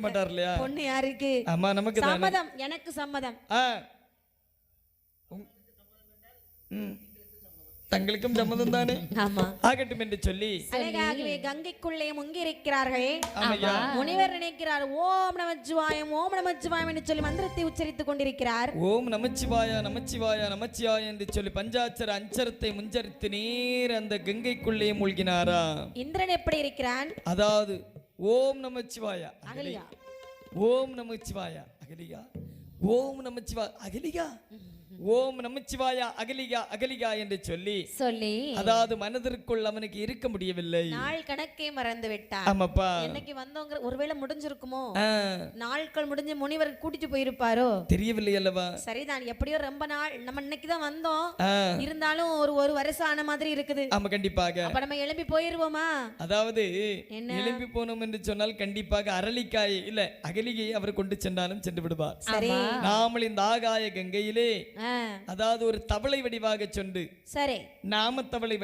மாட்டார் இல்லையா பொண்ணு யாருக்கு? ஆமா நமக்கு சம்மதம் எனக்கு சம்மதம். தங்களுக்கும் சம்மதம் தானே? ஆமா. ஆகட்டும் என்று சொல்லி. அழகாகவே கங்கைக்குள்ளே முங்கி இருக்கிறார்கள் முனிவர் நினைக்கிறார் ஓம் நமச்சிவாயம் ஓம் நமச்சிவாயம் என்று சொல்லி மந்திரத்தை உச்சரித்துக் கொண்டிருக்கிறார். ஓம் நமச்சிவாயா நமச்சிவாயா நமச்சிவாயா என்று சொல்லி பஞ்சாட்சர அஞ்சரத்தை முஞ்சரித்து நேர் அந்த கங்கைக்குள்ளே மூழ்கினாரா? இந்திரன் எப்படி இருக்கிறான்? அதாவது ஓம் நமச்சிவாயா. அகலியா ஓம் நமச்சிவாயா. அகலியா ஓம் நமச்சிவா அகலியா ஓம் நமச்சிவாயா அகலிகா அகலிகா என்று சொல்லி சொல்லி. அதாவது மனதிற்குள் அவனுக்கு இருக்க முடியவில்லை. நாள் கணக்கே மறந்து விட்டார் ஆமாப்பா. என்னைக்கு வந்தோங்கிற ஒருவேளை முடிஞ்சிருக்குமோ? நாட்கள் முடிஞ்சு முனிவர் கூட்டிட்டு போயிருப்பாரோ? தெரியவில்லை அல்லவா? சரிதான் எப்படியோ ரொம்ப நாள் நம்ம இன்னைக்கு தான் வந்தோம். இருந்தாலும் ஒரு ஒரு வருஷம் ஆன மாதிரி இருக்குது. ஆமா கண்டிப்பாக. அப்ப நம்ம எழும்பி போயிருவோமா? அதாவது என்ன? எழுப்பி போனோம் என்று சொன்னால் கண்டிப்பாக அரளிக்காயை இல்ல அகலிகையை அவர் கொண்டு சென்றாலும் சென்று விடுவார். சரி. நாமல் இந்த ஆகாய கங்கையிலே அதாவது ஒரு தவளை வடிவாக சொண்டு சரி. நாம தவளை